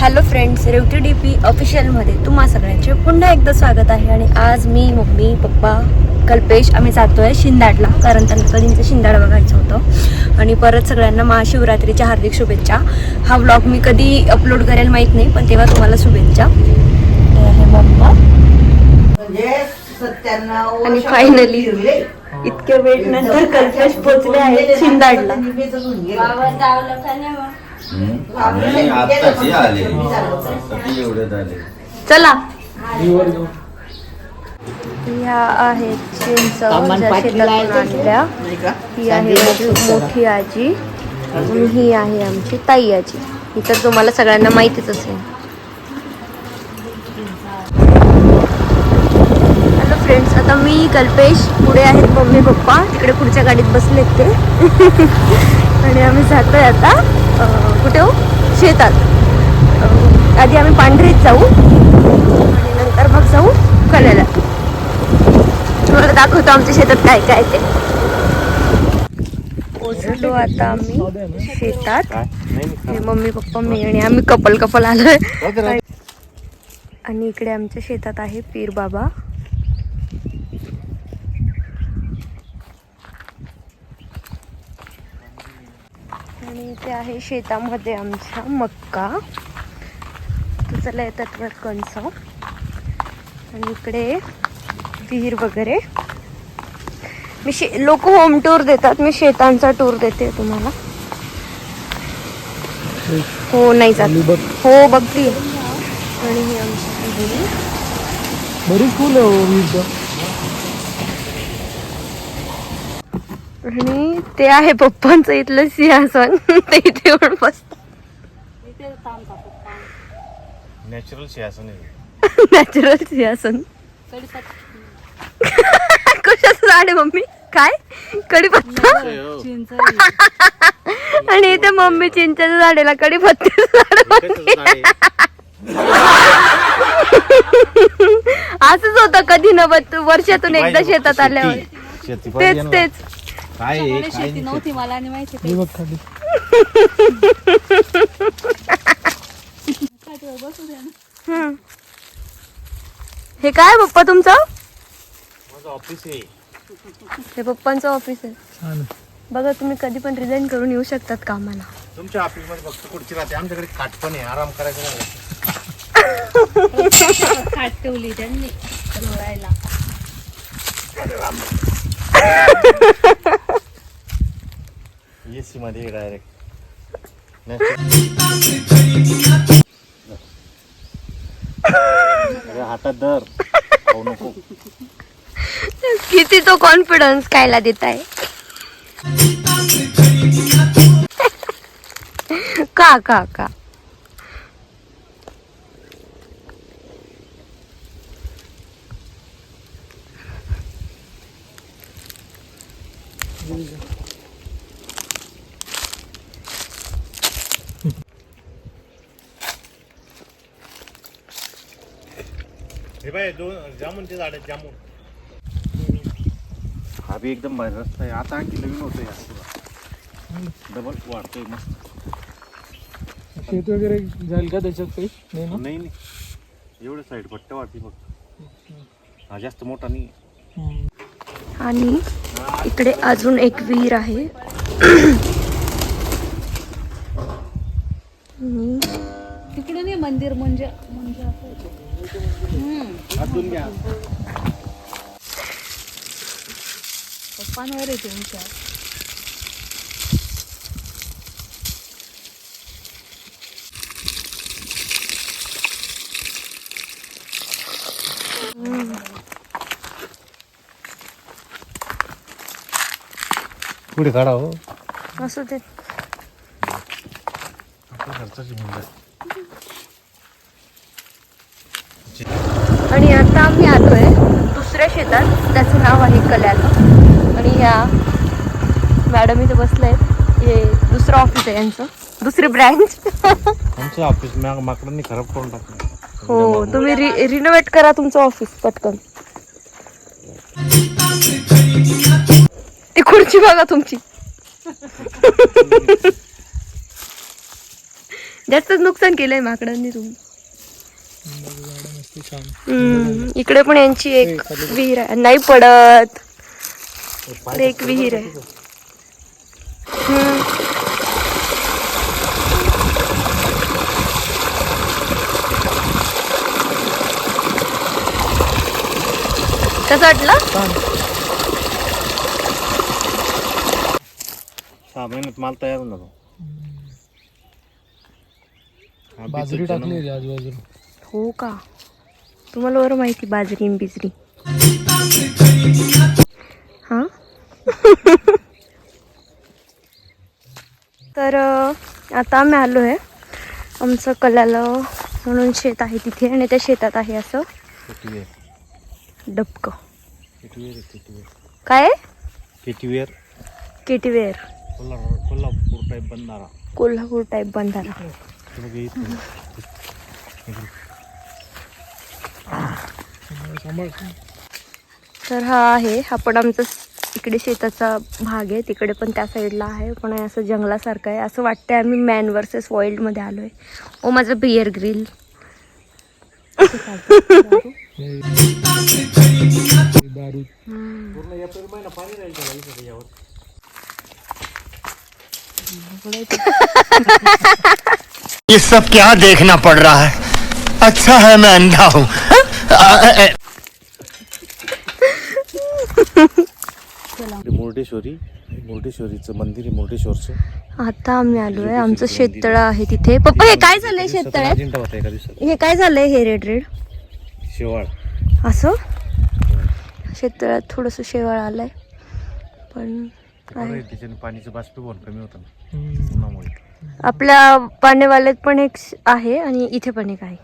Hello friends Revati D P ऑफिशियलमध्ये तुम्हा सगळ्यांचे पुन्हा एकदा स्वागत आहे. आणि आज मी मम्मी पप्पा कल्पेश आम्ही जातोय शिंदाडला कारण त्यांना कधीचं शिंदाड बघायचं होतं. आणि परत सगळ्यांना महाशिवरात्रीच्या हार्दिक शुभेच्छा. हा व्लॉग मी कधी अपलोड करेल माहीत नाही पण तेव्हा तुम्हाला शुभेच्छा. हे आहे मम्मा. म्हणजे आणि फिरले. इतक्या वेळ नंतर कल्पेश पोचले आहेत शिंदाडला. आले. कधी एवढ्यात आले चला. ह्या आहेत चिंच ज्या शेतातून आणल्या. ही आहे माझी मोठी आजी. आणि ही आहे आमची ताई आजी. ही तर तुम्हाला सगळ्यांना माहितीच असेल हॅलो फ्रेंड्स आता मी कल्पेश पुढे आहेत मम्मी पप्पा. तिकडे पुढच्या गाडीत बसलेत ते. आणि आम्ही जातोय आता कुठे हो? शेतात. आधी आम्ही पांढरीत जाऊ. आणि नंतर मग जाऊ कल्याला तुम्हाला दाखवतो आमच्या शेतात काय काय ते. पोचलो आता आम्ही शेतात. हे मम्मी पप्पा मी आणि आम्ही कपल कपल आलोय आणि इकडे आमच्या शेतात आहे पीर बाबा. आणि इथे आहे शेतामध्ये आमच्या मक्का. तर चला येतात वर कणस. आणि इकडे विहीर वगैरे. मी शे लोक होम टूर देतात. मी शेतांचा टूर देते तुम्हाला. हो नाही जात. हो बघती आणि ही आमची बरीच फुल आहे हो विहीर आणि ते आहे पप्पांचं इथलं सिंहासन. ते इथे येऊन बसतात. नॅचरल आहे. नॅचरल सिंहासन. कशाचं झाड मम्मी? काय? कडीपत्ता आणि इथे मम्मी चिंचेच्या झाडेला कडीपत्त्याचं झाड. असंच होतं कधी नवत वर्षातून एकदा शेतात आल्यावर. तेच तेच. काय आहे, काय नाही. नव्हती मला आणि माहिती हे बघ खाली. हम्म. हे काय पप्पा तुमचं? माझं ऑफिस आहे. हे पप्पांचं ऑफिस आहे. छान आहे. बघा तुम्ही कधी पण रिझाईन करून येऊ शकतात कामाला. तुमच्या ऑफिसमध्ये फक्त खुर्ची राहते. आमच्याकडे खाट पण आहे. आराम करायचा नाही. खाट ठेवली त्यांनी लोळायला एसी मध्ये डायरेक्ट हातात धर. खाऊ नको. किती तो कॉन्फिडन्स कायला देत आहे का का का? हे बाय दोन जामुनचे झाड आहेत जामुन हा बी एकदम भारी रस्ता आहे. आता आणखी नवीन होतं या डबल वाढतोय मस्त. शेत वगैरे जाईल का त्याच्यात काही? नाही ना? नाही नाही. एवढं साईड पट्ट्या वाढते फक्त हा जास्त मोठा नाही. हम्म. आणि इकडे अजून एक विहीर आहे. आणि तिकडून हे मंदिर म्हणजे म्हणजे पप्पांवर आहे तुमच्या. पुढे काढा हो. असू ते खर्चाची म्हणजे आणि आता आम्ही आलोय दुसऱ्या शेतात. त्याचं नाव आहे कल्याण. आणि ह्या मॅडम इथे बसले हे दुसरं ऑफिस आहे यांचं. दुसरी ब्रँच आमचं ऑफिस माकडांनी खराब करून टाकलं. हो तुम्ही रि रिनोव्हेट करा तुमचं ऑफिस पटकन. ती खुर्ची बघा तुमची. जास्तच नुकसान केलंय माकडांनी तुम्ही. इकडे पण यांची एक विहीर आहे. नाही पडत. एक विहीर आहे. कसं वाटलं? सहा महिन्यात माल तयार होऊन जातो हा बाजरी टाकली होती आजूबाजूला. हो का? तुम्हाला बरं माहिती बाजरी आणि बिजरी. हा? तर अं, आता आम्ही आलो आहे. आमचं कलाला म्हणून शेत आहे तिथे आणि त्या शेतात आहे असं. केटीवेर डबकं. केटीवेर आहे, केटीवेर काय? आहे? KT weir KT weir Kolhapur Kolhapur type बनणारा. Kolhapur type बंधारा तर हा आहे हा पण आमचा इकडे शेताचा भाग आहे तिकडे पण त्या साईडला आहे. पण हे असं जंगलासारखं आहे. असं वाटतंय आम्ही मॅन वर्सेस वाईल्डमध्ये आलो आहे ओ माझं बियर ग्रिल ये सब क्या देखना पड़ रहा है? अच्छा है मैं अंधा हूँ। मुर्डेश्वरी मुर्डेश्वरीचं मंदिर आहे मुर्डेश्वरचं. आता आम्ही आलो आहे आमचं शेततळं आहे. तिथे. पप्पा हे काय झालंय शेततळ्यात अजिंठा होता एका दिवसात. हे काय झालंय हे रेड रेड? शेवाळ. असं? शेततळ्यात थोडंसं शेवाळ आलंय. पण आहे. त्याच्याने पाणीचं बाष्पीभवन कमी होतं ना. उन्हामुळे. आपल्या पाण्यावाल्यात पण एक आहे आणि इथे पण एक आहे.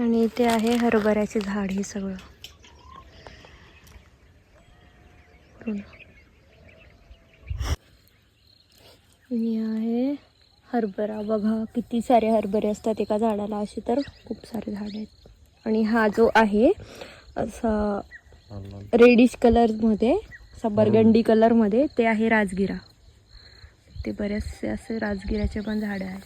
आणि इथे आहे हरभऱ्याचे झाड हे सगळं. आहे हरभरा. बघा किती सारे हरभरे असतात एका झाडाला. असे तर खूप सारे झाड आहेत. आणि हा जो आहे असा. रेडिश कलरमध्ये असा बरगंडी कलरमध्ये ते आहे राजगिरा. ते बरेचसे असे राजगिराचे पण झाडं आहेत.